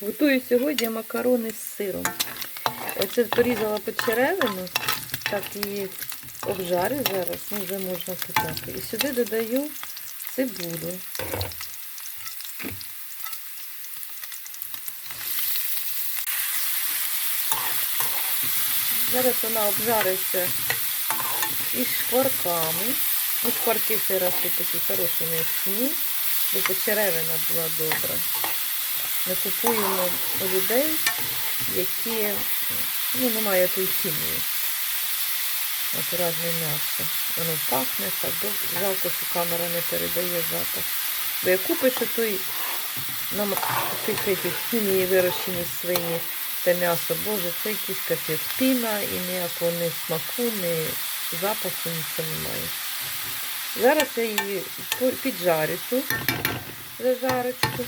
Готую сьогодні макарони з сиром. Оце порізала почеревину, так її обжарю зараз, ну вже можна кидати. І сюди додаю цибулю. Зараз вона обжариться із шкварками. Ну, шкварки цей раз такі хороші м'ясні, бо почеревина була добра. Ми купуємо у людей, які ну, немає тої хімії. Натуральне м'ясо. Воно пахне так, жалко, що камера не передає запах. Бо як купиш той нам хімії вирощені свині те м'ясо, боже, це якийсь капець. Піна і ніякого ні смаку, ні запаху, нічого немає. Зараз я її піджарю цю зажарочку.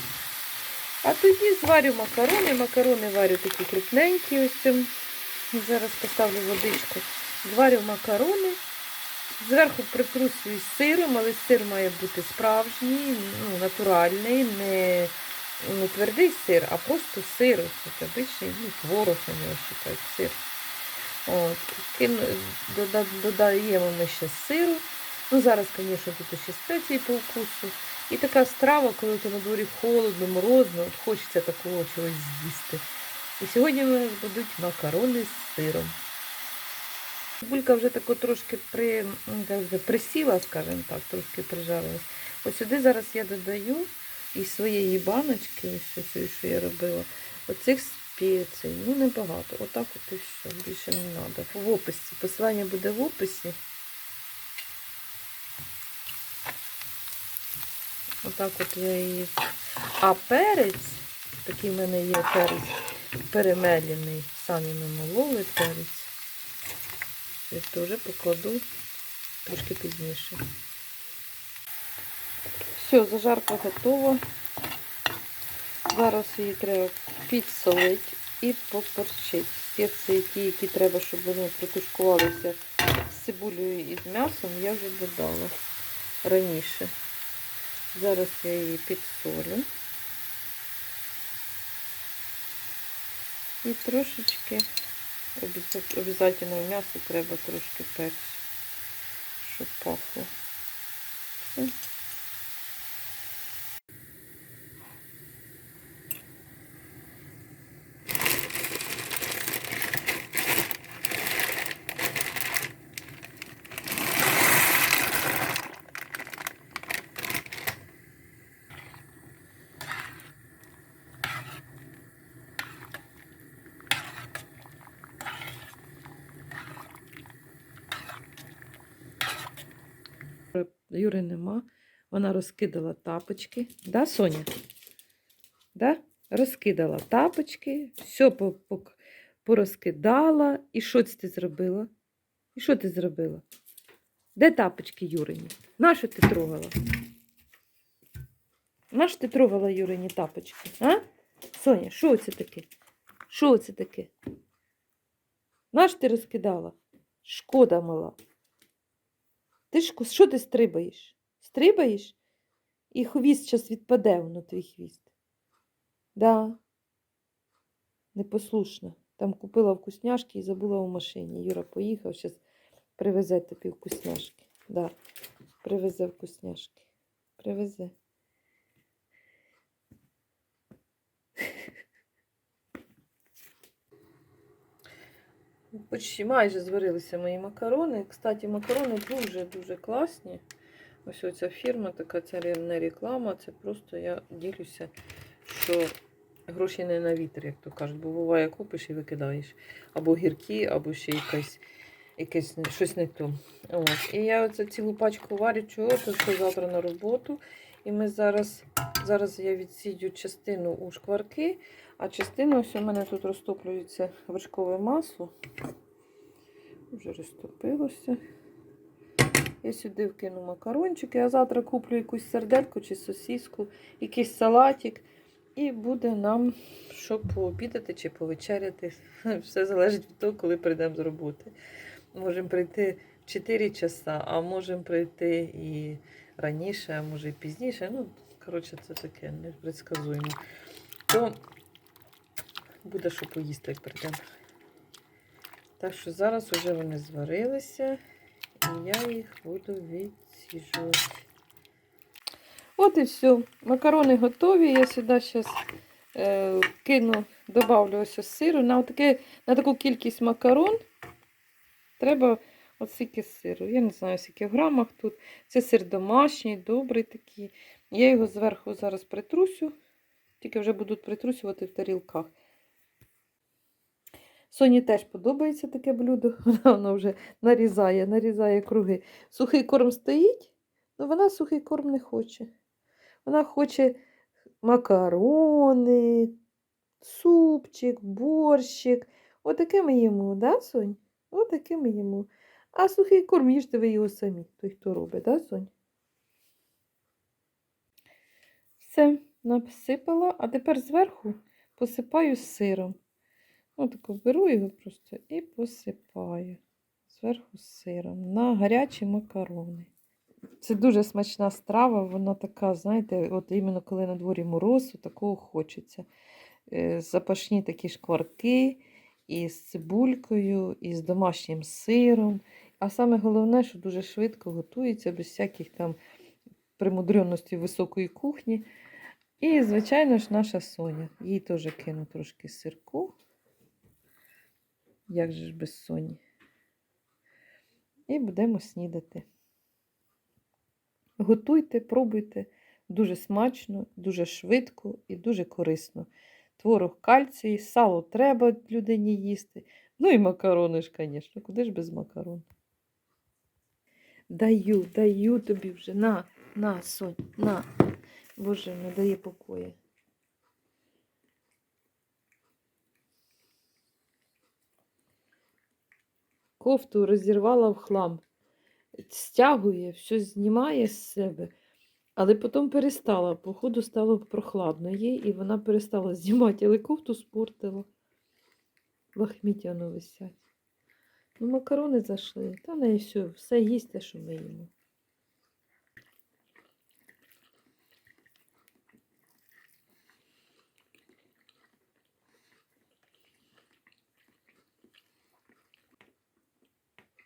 А тоді зварю макарони. Макарони варю такі крупненькі. Ось цим. Зараз поставлю водичку. Зварю макарони. Зверху притрусую сиром, але сир має бути справжній, ну, натуральний, не, не твердий сир, а просто сир. Ось обичний, ну, творог на нього вважають, сир. От. Кину, додаємо ми ще сиру. Ну, зараз, звісно, тут ще спеції по вкусу. І така страва, коли то на дворі холодно, морозно, от хочеться такого чогось з'їсти. І сьогодні у нас будуть макарони з сиром. Булька вже тако трошки при, ну, присіла, скажімо так, трошки прижарилась. Ось сюди зараз я додаю із своєї баночки, ось цієї, що я робила, оцих спецій. Ну, небагато. Отак от і все, більше не треба. В описі. Посилання буде в описі. Отак от я її. А перець, такий в мене є перець перемелений, самі намололи перець. Я теж покладу трошки пізніше. Все, зажарка готова. Зараз її треба підсолити і поперчити. Спеції ті, які треба, щоб вони протушкувалися з цибулею і з м'ясом, я вже додала раніше. Зараз я її підсолю. І трошечки обов'язково м'ясо треба трошки перцю, щоб пахло. Все. Юри нема. Вона розкидала тапочки. Да, Соня? Да? Розкидала тапочки, все по- по- порозкидала. І що ти зробила? І що ти зробила? Де тапочки Юрині? Нащо ти трогала? Нащо ти трогала Юрині тапочки? А? Соня, що це таке? Що це таке? Нащо ти розкидала? Шкода мала. Ти ж що ти стрибаєш? Стрибаєш? І хвіст зараз відпаде воно, твій хвіст. Да. Непослушна. Там купила вкусняшки і забула у машині. Юра поїхав, зараз привезе тобі вкусняшки. Да. Привезе вкусняшки. Привезе. Почти майже зварилися мої макарони. Кстати, макарони дуже-дуже класні. Ось оця фірма, така це не реклама, це просто я ділюся, що гроші не на вітер, як то кажуть, бо буває купиш і викидаєш. Або гіркі, або ще якась, якесь щось не то. От. І я оце цілу пачку варю, чого, то що завтра на роботу. І ми зараз, зараз я відсідю частину у шкварки, а частину ось у мене тут розтоплюється вершкове масло. Вже розтопилося. Я сюди вкину макарончики, а завтра куплю якусь сердельку чи сосиску, якийсь салатик. І буде нам що пообідати чи повечеряти. Все залежить від того, коли прийдемо з роботи. Можемо прийти 4 часа, а можемо прийти і раніше, а може і пізніше. Ну, коротше, це таке непредсказуємо. То буде що поїсти, як прийдемо. Так що зараз вже вони зварилися, і я їх буду відсіжувати. От і все. Макарони готові. Я сюди зараз е, кину, добавлю ось сиру. На, таке, на таку кількість макарон треба от стільки сиру. Я не знаю, скільки в грамах тут. Це сир домашній, добрий такий. Я його зверху зараз притрусю, тільки вже будуть притрусювати в тарілках. Соні теж подобається таке блюдо. Вона вже нарізає, нарізає круги. Сухий корм стоїть, але вона сухий корм не хоче. Вона хоче макарони, супчик, борщик. Отаке ми їмо, да, Сонь? Отаке ми їмо. А сухий корм їжте ви його самі, той, хто робить, да, Сонь? Все, насипала, а тепер зверху посипаю сиром. Отако беру його просто і посипаю зверху сиром на гарячі макарони. Це дуже смачна страва, вона така, знаєте, от іменно коли на дворі мороз, такого хочеться. Е, Запашні такі шкварки із цибулькою, і з домашнім сиром. А саме головне, що дуже швидко готується, без всяких там примудренності високої кухні. І, звичайно ж, наша Соня. Їй теж кину трошки сирку. Як же ж без Соні? І будемо снідати. Готуйте, пробуйте. Дуже смачно, дуже швидко і дуже корисно. Творог кальцій, сало треба людині їсти. Ну і макарони ж, звісно, куди ж без макарон? Даю, даю тобі вже. На, на, Сонь, на. Боже, не дає покою. Кофту розірвала в хлам. Стягує, все знімає з себе. Але потім перестала. Походу стало прохладно їй, і вона перестала знімати, але кофту спортила. Лахміття висять. Ну, макарони зайшли. Та не все, все їсть те, що ми їмо.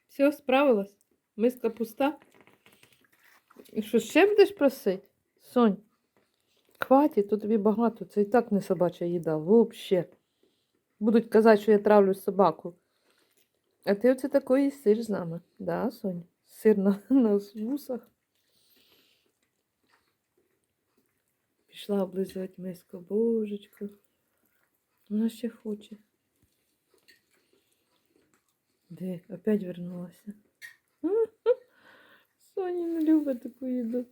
Все, справилась? Миска пуста? І що ще будеш просити? Сонь, хватить, то тобі багато. Це і так не собача їда. Взагалі. Будуть казати, що я травлю собаку. А ти оце такої сир з нами. Да, Сонь? Сир на, на вусах. Пішла облизувати миску. Божечко. Вона ще хоче. Де? Опять вернулася. Соня не любить таку їду.